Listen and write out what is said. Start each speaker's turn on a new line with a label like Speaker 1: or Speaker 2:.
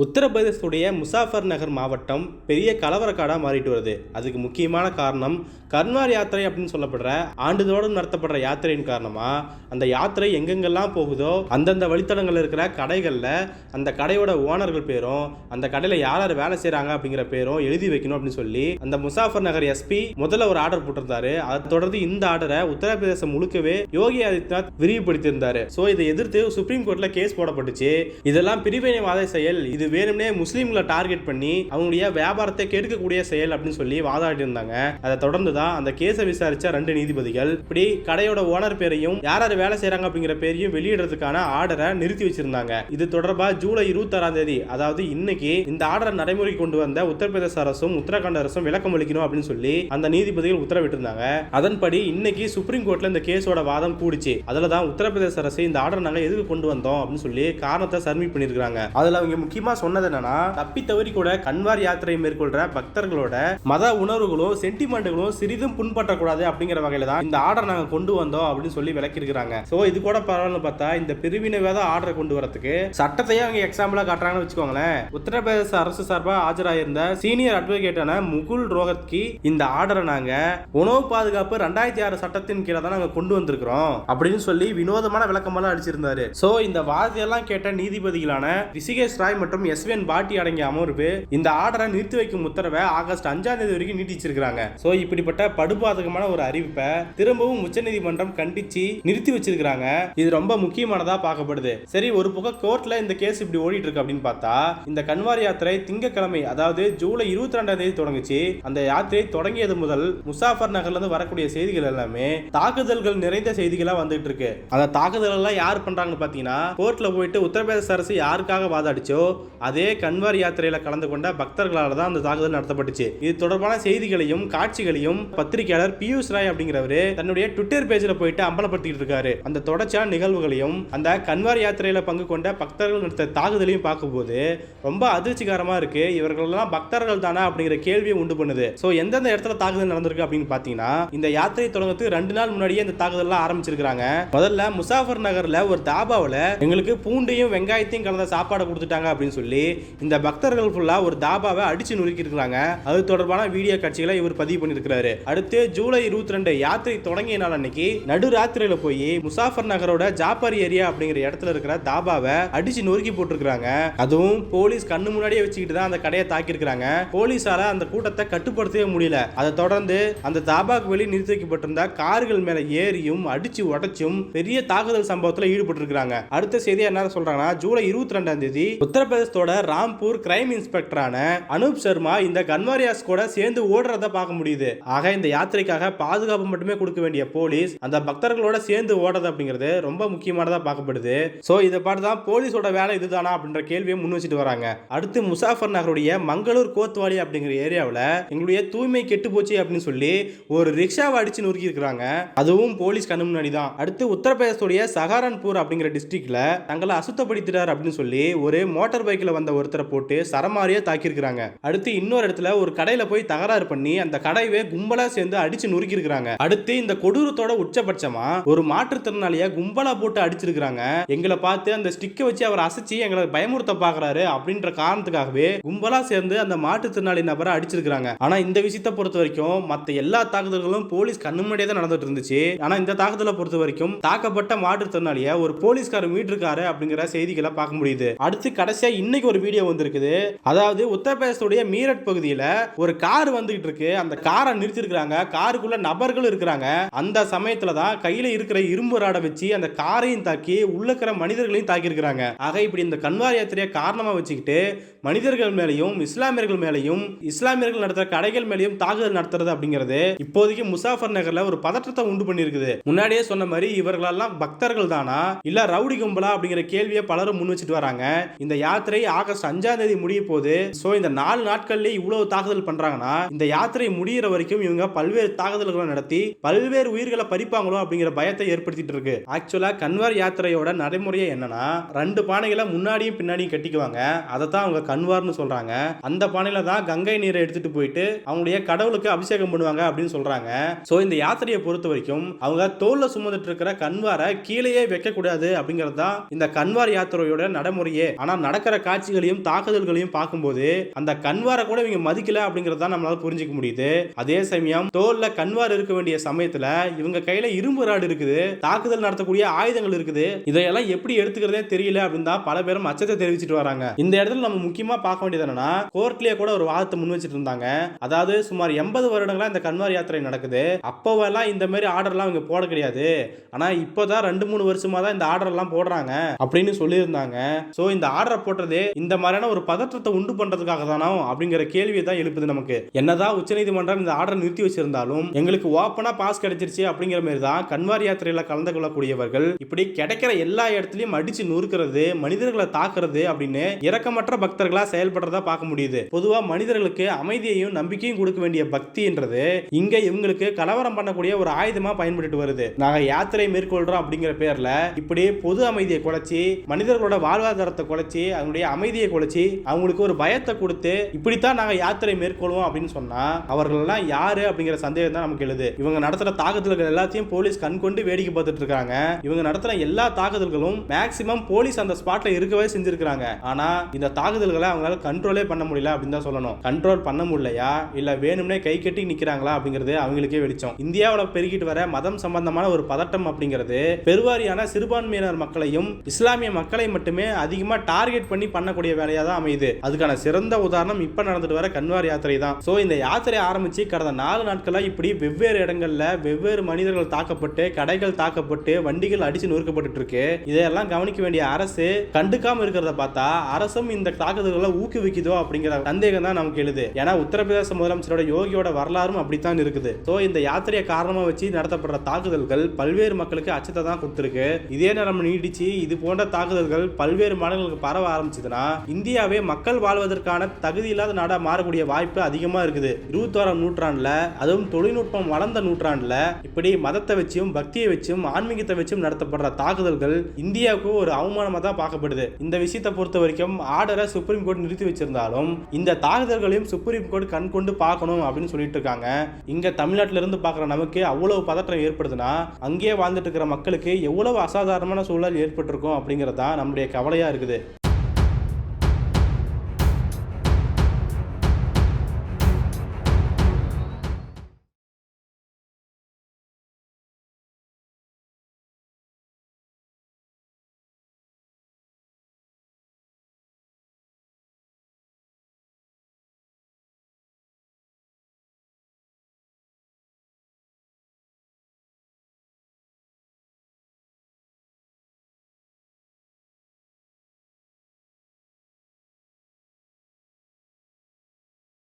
Speaker 1: உத்தரப்பிரதேசத்துடைய முசாஃபர் நகர் மாவட்டம் பெரிய கலவரக்காடாக மாறிட்டு வருது. அதுக்கு முக்கியமான காரணம் கர்னார் யாத்திரை அப்படின்னு சொல்லப்படுற ஆண்டுதோறும் நடத்தப்படுற யாத்திரையின் காரணமாக அந்த யாத்திரை எங்கெங்கெல்லாம் போகுதோ அந்தந்த வழித்தடங்களில் இருக்கிற கடைகளில் அந்த கடையோட ஓனர்கள் பேரும் அந்த கடையில் யார் யார் வேலை செய்கிறாங்க அப்படிங்கிற பேரும் எழுதி வைக்கணும் அப்படின்னு சொல்லி அந்த முசாஃபர் நகர் எஸ்பி முதல்ல ஒரு ஆர்டர் போட்டிருந்தாரு. அதை தொடர்ந்து இந்த ஆர்டரை உத்தரப்பிரதேசம் முழுக்கவே யோகி ஆதித்யநாத் விரிவுபடுத்தியிருந்தாரு. ஸோ இதை எதிர்த்து சுப்ரீம் கோர்ட்டில் கேஸ் போடப்பட்டுச்சு. இதெல்லாம் பிரிவினைவாத செயல். இது வேணும்னே முஸ்லீம்களை டார்கெட் பண்ணி அவங்களுடைய வியாபாரத்தை கெடுக்கக்கூடிய செயல் அப்படின்னு சொல்லி வாதாடி இருந்தாங்க. அதை தொடர்ந்து தான் அந்த கேஸை விசாரிச்ச ரெண்டு நீதிபதிகள் இப்படி கடையோட ஓனர் பேரையும் யார் யார் வேலை செய்யறாங்க அப்படிங்கிற பேரையும் வெளியிடுறதுக்கான ஆர்டரை நிறுத்தி வச்சிருந்தாங்க. இது தொடர்பா ஜூலை இருபத்தாறாம் தேதி அதாவது இன்னைக்கு இந்த ஆர்டரை நடைமுறைக்கு கொண்டு வந்த உத்தரப்பிரதேச அரசும் உத்தரகாண்ட் அரசும் விளக்கம் அளிக்கணும் அப்படின்னு சொல்லி அந்த நீதிபதிகள் உத்தரவிட்டிருந்தாங்க. அதன்படி இன்னைக்கு சுப்ரீம் கோர்ட்ல இந்த கேஸோட வாதம் கூடிச்சு. அதுல தான் உத்தரப்பிரதேச அரசு இந்த ஆர்டர் நாங்க எதுக்கு கொண்டு வந்தோம் அப்படின்னு சொல்லி காரணத்தை சர்மிட் பண்ணிருக்காங்க அதுல அவங்க முக்கியமா சொன்னது என்னன்னா தப்பி தவறி கூட கன்வார் யாத்திரை மேற்கொள்ற பக்தர்களோட மத உணர்வுகளும் சென்டிமெண்ட்டுகளும் சிறிதும் புண்பற்றக்கூடாது அப்படிங்கிற வகையில தான் இந்த ஆர்டர் நாங்க கொண்டு வந்தோம் அப்படின்னு சொல்லி விளக்கியிருக்கிறாங்க. சோ இது கூட பரவாயில்ல பார்த்தா இந்த பிரிவினைவாத ஆர்டர் கொண்டு வரதுக்கு சட்டத்தையே அவங்க எக்ஸாம்பிளா காட்டுறாங்கன்னு வச்சுக்கோங்களேன். உத்தரப்பிரதேச அரசு சார்பா ஆஜராயிருந்த சீனியர் அட்வொகேட்டான முகுல் ரோஹத்கி இந்த ஆர்டரை நாங்க உணவு பாதுகாப்பு ரெண்டாயிரத்தி ஆறு சட்டத்தின் கீழே தான் நாங்க கொண்டு வந்திருக்கிறோம் அப்படின்னு சொல்லி வினோதமான விளக்கமெல்லாம் அடிச்சிருந்தாரு. சோ இந்த வாதியெல்லாம் கேட்ட நீதிபதிகளான ரிஷிகேஷ் ராய் மற்றும் எஸ்விஎன் பாட்டி அடங்கிய அமர்வு இந்த ஆர்டரை நிறுத்தி வைக்கும் உத்தரவை ஆகஸ்ட் அஞ்சாம் தேதி வரைக்கும் நீட்டிச்சிருக்காங்க சோ இப்படிப்பட்ட படுபாதகமான ஒரு அறிவிப்பை திரும்பவும் உச்சநீதிமன்றம் கண்டிச்சு நிறுத்தி வச்சிருக்காங்க இது ரொம்ப முக்கியமானதா பார்க்கப்படுது. சரி ஒரு பக்கம் கோர்ட்ல இந்த கேஸ் இப்படி ஓடிட்டு இருக்கு அப்படின்னு பார்த்தா இந்த கன்வார் யாத்திரை திங்கட்கிழமை அதாவது ஜூலை இருபத்தி ரெண்டாம் தேதி தொடங்குச்சு. அந்த யாத்திரை தொடங்கியது முதல் முசாஃபர் நகர்ல இருந்து வரக்கூடிய செய்திகள் எல்லாமே தாக்குதல்கள் நிறைந்த செய்திகளா வந்துட்டு இருக்கு அந்த தாக்குதல் எல்லாம் யார் பண்றாங்கன்னு பாத்தீங்கன்னா கோர்ட்ல போயிட்டு உத்தரப்பிரதேச அரசு யாருக்காக வாதாடிச்சோ அதே கன்வார் யாத்திரையில கலந்து கொண்ட பக்தர்களால் தான் அந்த தாக்குதல் நடத்தப்பட்டுச்சு. இது தொடர்பான செய்திகளையும் காட்சிகளையும் பத்திரிகையாளர் பியூஷ் ராய் அப்படிங்கிறவரு தன்னுடைய ட்விட்டர் பேஜ்ல போயிட்டு அம்பலப்படுத்திட்டு இருக்காரு. அந்த தொடர்ச்சியான நிகழ்வுகளையும் அந்த கன்வார் யாத்திரையில பங்கு கொண்ட பக்தர்கள் நடத்த தாக்குதலையும் பார்க்கும்போது ரொம்ப அதிர்ச்சிகரமா இருக்கு. இவர்கள்லாம் பக்தர்கள் தானா அப்படிங்கிற கேள்வியை உண்டு பண்ணுது. ஸோ எந்தெந்த இடத்துல தாக்குதல் நடந்திருக்கு அப்படின்னு பாத்தீங்கன்னா இந்த யாத்திரை தொடங்கத்துக்கு ரெண்டு நாள் முன்னாடியே இந்த தாக்குதல்லாம் ஆரம்பிச்சிருக்காங்க முதல்ல முசாஃபர் நகர்ல ஒரு தாபாவில் எங்களுக்கு பூண்டையும் வெங்காயத்தையும் கலந்த சாப்பாடு கொடுத்துட்டாங்க அப்படின்னு சொல்லி சொல்லி இந்த பக்தர்கள் ஃபுல்லாக ஒரு தாபாவை அடிச்சு நொறுக்கி அது தொடர்பான வீடியோ காட்சிகளை இவர் பதிவு பண்ணியிருக்கிறாரு. அடுத்து ஜூலை இருபத்தி ரெண்டு யாத்திரை தொடங்கிய நாள் அன்னைக்கு நடு ராத்திரியில போய் முசாஃபர் நகரோட ஜாப்பர் ஏரியா அப்படிங்கிற இடத்துல இருக்கிற தாபாவை அடிச்சு நொறுக்கி போட்டிருக்கிறாங்க. அதுவும் போலீஸ் கண்ணு முன்னாடியே வச்சுக்கிட்டு தான் அந்த கடையை தாக்கியிருக்கிறாங்க. போலீஸால அந்த கூட்டத்தை கட்டுப்படுத்தவே முடியல. அதை தொடர்ந்து அந்த தாபாக்கு வெளியே நிறுத்தி வைக்கப்பட்டிருந்த கார்கள் மேல ஏறியும் அடிச்சு உடச்சும் பெரிய தாக்குதல் சம்பவத்துல ஈடுபட்டிருக்காங்க அடுத்த செய்தி என்ன சொல்றாங்கன்னா ஜூலை இருபத்தி ரெண்டாம் தேதி உத்தரப்பிரதேச போலீஸோட ராம்பூர் கிரைம் இன்ஸ்பெக்டரான அனூப் சர்மா இந்த கன்வாரியாஸ் கூட சேர்ந்து ஓடுறத பார்க்க முடியுது. ஆக இந்த யாத்திரைக்காக பாதுகாப்பு மட்டுமே கொடுக்க வேண்டிய போலீஸ் அந்த பக்தர்களோட சேர்ந்து ஓடுறது அப்படிங்கிறது ரொம்ப முக்கியமானதா பார்க்கப்படுது. சோ இதை பார்த்து தான் போலீஸோட வேலை இதுதானா அப்படின்ற கேள்வியை முன் வச்சுட்டு வராங்க. அடுத்து முசாஃபர் நகருடைய மங்களூர் கோத்வாலி அப்படிங்கிற ஏரியாவில் எங்களுடைய தூய்மை கெட்டு போச்சு அப்படின்னு சொல்லி ஒரு ரிக்ஷாவை அடிச்சு நொறுக்கி இருக்கிறாங்க அதுவும் போலீஸ் கண்ணு முன்னாடி தான் அடுத்து உத்தரப்பிரதேசத்துடைய சஹாரன்பூர் அப்படிங்கிற டிஸ்ட்ரிக்ட்ல தங்களை அசுத்தப்படுத்திட்டார் அப்படின்னு சொல்லி ஒரு மோட்டார் பைக்கில் வந்த ஒருத்தரை போட்டு சரமாரியே தாக்கியிருக்கிறாங்க. அடுத்து இன்னொரு இடத்துல ஒரு கடையில போய் தகராறு பண்ணி அந்த கடையவே கும்பலா சேர்ந்து அடிச்சு நொறுக்கி அடுத்து இந்த கொடூரத்தோட உச்சபட்சமா ஒரு மாற்றுத்திறனாளிய கும்பலா போட்டு அடிச்சிருக்காங்க எங்களை பார்த்து அந்த ஸ்டிக்கை வச்சு அவர் அசைச்சு எங்களை பயமுறுத்த பாக்குறாரு அப்படின்ற காரணத்துக்காகவே கும்பலா சேர்ந்து அந்த மாற்றுத்திறனாளி நபரை அடிச்சிருக்காங்க ஆனா இந்த விஷயத்தை பொறுத்த வரைக்கும் மத்த எல்லா தாக்குதல்களும் போலீஸ் கண்ணு முன்னாடியே தான் நடந்துட்டு இருந்துச்சு. ஆனா இந்த தாக்குதலை பொறுத்த வரைக்கும் தாக்கப்பட்ட மாற்றுத்திறனாளிய ஒரு போலீஸ்காரர் மீட்டிருக்காரு அப்படிங்கிற செய்திகளை பார்க்க முடியுது. அடுத்து கடைசியா இன்னைக்கு ஒரு வீடியோ வந்திருக்குது. அதாவது உத்தரப்பிரதேசத்துடைய மீரட் பகுதியில ஒரு கார் வந்துகிட்டு இருக்கு. அந்த காரை நிறுத்திருக்கிறாங்க காருக்குள்ள நபர்கள் இருக்கிறாங்க. அந்த சமயத்துல தான் கையில இருக்கிற இரும்பு ராடை வச்சு அந்த காரையும் தாக்கி உள்ள இருக்கிற மனிதர்களையும் தாக்கி இருக்கிறாங்க ஆக இப்படி இந்த கன்வார் யாத்திரையை காரணமா வச்சுக்கிட்டு மனிதர்கள் மேலையும் இஸ்லாமியர்கள் மேலையும் இஸ்லாமியர்கள் நடத்துற கடைகள் மேலையும் தாக்குதல் நடத்துறது அப்படிங்கிறது இப்போதைக்கு முசாஃபர் நகர்ல ஒரு பதற்றத்தை உண்டு பண்ணியிருக்குது. முன்னாடியே சொன்ன மாதிரி இவர்களெல்லாம் பக்தர்கள் தானா இல்ல ரவுடி கும்பலா அப்படிங்கிற கேள்வியை பலரும் முன் வச்சுட்டு வராங்க. இந்த யாத்திரை ஆகஸ்ட் அஞ்சாம் தேதி முடிய போது ஸோ இந்த நாலு நாட்கள்லேயே இவ்வளவு தாக்குதல் பண்றாங்கன்னா இந்த யாத்திரை முடியிற வரைக்கும் இவங்க பல்வேறு தாக்குதல்களை நடத்தி பல்வேறு உயிர்களை பறிப்பாங்களோ அப்படிங்கிற பயத்தை ஏற்படுத்திட்டு இருக்கு. ஆக்சுவலா கன்வார் யாத்திரையோட நடைமுறையை என்னன்னா ரெண்டு பானைகளை முன்னாடியும் பின்னாடியும் கட்டிக்குவாங்க. அதை தான் அவங்க கன்வார்னு சொல்றாங்க. அந்த பானையில தான் கங்கை நீரை எடுத்துட்டு போயிட்டு அவங்களுடைய கடவுளுக்கு அபிஷேகம் பண்ணுவாங்க அப்படின்னு சொல்றாங்க. சோ இந்த யாத்திரையை பொறுத்த வரைக்கும் அவங்க தோல்ல சுமந்துட்டு இருக்கிற கன்வாரை கீழேயே வைக்க கூடாது அப்படிங்கிறது தான் இந்த கன்வார் யாத்திரையோட நடைமுறையே. ஆனா நடக்கிற காட்சிகளையும் தாக்குதல்களையும் பார்க்கும்போது அந்த கண்வாரை கூட இவங்க மதிக்கல அப்படிங்கறத நம்மளால புரிஞ்சுக்க முடியுது. அதே சமயம் தோல்ல கண்வார் இருக்க வேண்டிய சமயத்துல இவங்க கையில இரும்பு ராடு இருக்குது தாக்குதல் நடத்தக்கூடிய ஆயுதங்கள் இருக்குது. இதையெல்லாம் எப்படி எடுத்துக்கிறதே தெரியல அப்படின்னு தான் பல பேரும் அச்சத்தை தெரிவிச்சிட்டு வராங்க. இந்த இடத்துல நம்ம முக்கியமா பார்க்க வேண்டியது என்னன்னா கோர்ட்லயே கூட ஒரு வாதத்தை முன் வச்சிட்டு இருந்தாங்க. அதாவது சுமார் எண்பது வருடங்களா இந்த கன்வார் யாத்திரை நடக்குது. அப்போவெல்லாம் இந்த மாதிரி ஆர்டர்லாம் இவங்க போட கிடையாது. ஆனா இப்போதான் ரெண்டு மூணு வருஷமா தான் இந்த ஆர்டர் எல்லாம் போடுறாங்க அப்படின்னு சொல்லியிருந்தாங்க. ஸோ இந்த ஆர்டரை போட்டதே இந்த மாதிரியான ஒரு பதற்றத்தை உண்டு பண்றதுக்காக தானோ அப்படிங்கிற கேள்வியை தான் எழுப்புது நமக்கு. என்னதான் உச்சநீதிமன்றம் இந்த ஆர்டர் நிறுத்தி வச்சிருந்தாலும் எங்களுக்கு ஓப்பனா பாஸ் கிடைச்சிருச்சு அப்படிங்கிற மாதிரி தான் கன்வார் யாத்திரையில கலந்து கொள்ளக்கூடியவர்கள் இப்படி கிடைக்கிற எல்லா இடத்துலயும் அடிச்சு நொறுக்கிறது மனிதர்களை தாக்குறது அப்படின்னு இரக்கமற்ற பக்தர்களா செயல்படுறதா பார்க்க முடியுது. பொதுவா மனிதர்களுக்கு அமைதியையும் நம்பிக்கையும் கொடுக்க வேண்டிய பக்தின்றது இங்க இவங்களுக்கு கலவரம் பண்ணக்கூடிய ஒரு ஆயுதமா பயன்பட்டு வருது. நாங்க யாத்திரை மேற்கொள்றோம் அப்படிங்கிற பேர்ல இப்படி பொது அமைதியை குலைச்சி மனிதர்களோட வாழ்வாதாரத்தை குலைச்சி அதனுடைய அமைதியை குலைச்சி அவங்களுக்கு ஒரு பயத்தை கொடுத்து இப்படித்தான் நாங்கள் யாத்திரை மேற்கொள்வோம் அப்படின்னு சொன்னா அவர்கள் எல்லாம் யாரு அப்படிங்கிற சந்தேகம் தான் நமக்கு எழுது. இவங்க நடத்துற தாக்குதல்கள் எல்லாத்தையும் போலீஸ் கண்கொண்டு வேடிக்கை பார்த்துட்டு இருக்காங்க. இவங்க நடத்துற எல்லா தாக்குதல்களும் மேக்சிமம் போலீஸ் அந்த ஸ்பாட்ல இருக்கவே செஞ்சிருக்காங்க ஆனா இந்த தாக்குதல்களை அவங்களால கண்ட்ரோலே பண்ண முடியல அப்படின்னு தான் சொல்லணும். கண்ட்ரோல் பண்ண முடியலையா? இல்ல வேணும்னே கை கட்டி நிக்கிறாங்களா அப்படிங்கிறது அவங்களுக்கே வெளிச்சம். இந்தியாவில் பெருகிட்டு வர மதம் சம்பந்தமான ஒரு பதட்டம் அப்படிங்கிறது பெருவாரியான சிறுபான்மையினர் மக்களையும் இஸ்லாமிய மக்களை மட்டுமே அதிகமா டார்கெட் பண்ணி பண்ணக்கூடிய வேலையாக தான் அமையுது. அதுக்கான சிறந்த உதாரணம் இப்போ நடந்துட்டு வர கன்வார் யாத்திரை தான். ஸோ இந்த யாத்திரை ஆரம்பிச்சு கடந்த நாலு நாட்களாக இப்படி வெவ்வேறு இடங்கள்ல வெவ்வேறு மனிதர்கள் தாக்கப்பட்டு கடைகள் தாக்கப்பட்டு வண்டிகள் அடிச்சு நொறுக்கப்பட்டு இருக்கு இதையெல்லாம் கவனிக்க வேண்டிய அரசு கண்டுக்காம இருக்கிறத பார்த்தா அரசும் இந்த தாக்குதல்களை ஊக்குவிக்குதோ அப்படிங்கிற சந்தேகம் தான் நமக்கு எழுது. ஏன்னா உத்தரப்பிரதேச முதலமைச்சரோட யோகியோட வரலாறும் அப்படித்தான் இருக்குது. சோ இந்த யாத்திரையை காரணமாக வச்சு நடத்தப்படுற தாக்குதல்கள் பல்வேறு மக்களுக்கு அச்சத்தை தான் கொடுத்துருக்கு. இதே நேரம் நீடிச்சு இது போன்ற தாக்குதல்கள் பல்வேறு மாநிலங்களுக்கு பரவ ஆரம்பிச்சதுன்னா இந்தியாவே மக்கள் வாழ்வதற்கான தகுதி இல்லாத நாடாக மாறக்கூடிய வாய்ப்பு அதிகமாக இருக்குது. இருபத்தோராம் நூற்றாண்டில் அதுவும் தொழில்நுட்பம் வளர்ந்த நூற்றாண்டில் இப்படி மதத்தை வச்சும் பக்தியை வச்சும் ஆன்மீகத்தை வச்சும் நடத்தப்படுற தாக்குதல்கள் இந்தியாவுக்கு ஒரு அவமானமாக தான் பார்க்கப்படுது. இந்த விஷயத்தை பொறுத்த வரைக்கும் ஆர்டரை சுப்ரீம் கோர்ட் நிறுத்தி வச்சிருந்தாலும் இந்த தாக்குதல்களையும் சுப்ரீம் கோர்ட் கண் கொண்டு பார்க்கணும் அப்படின்னு சொல்லிட்டு இருக்காங்க. இங்க தமிழ்நாட்டில இருந்து பார்க்குற நமக்கு அவ்வளவு பதற்றம் ஏற்படுதுன்னா அங்கேயே வாழ்ந்துட்டு இருக்கிற மக்களுக்கு எவ்வளவு அசாதாரணமான சூழல் ஏற்பட்டிருக்கும் அப்படிங்கிறது தான் நம்முடைய கவலையா இருக்குது.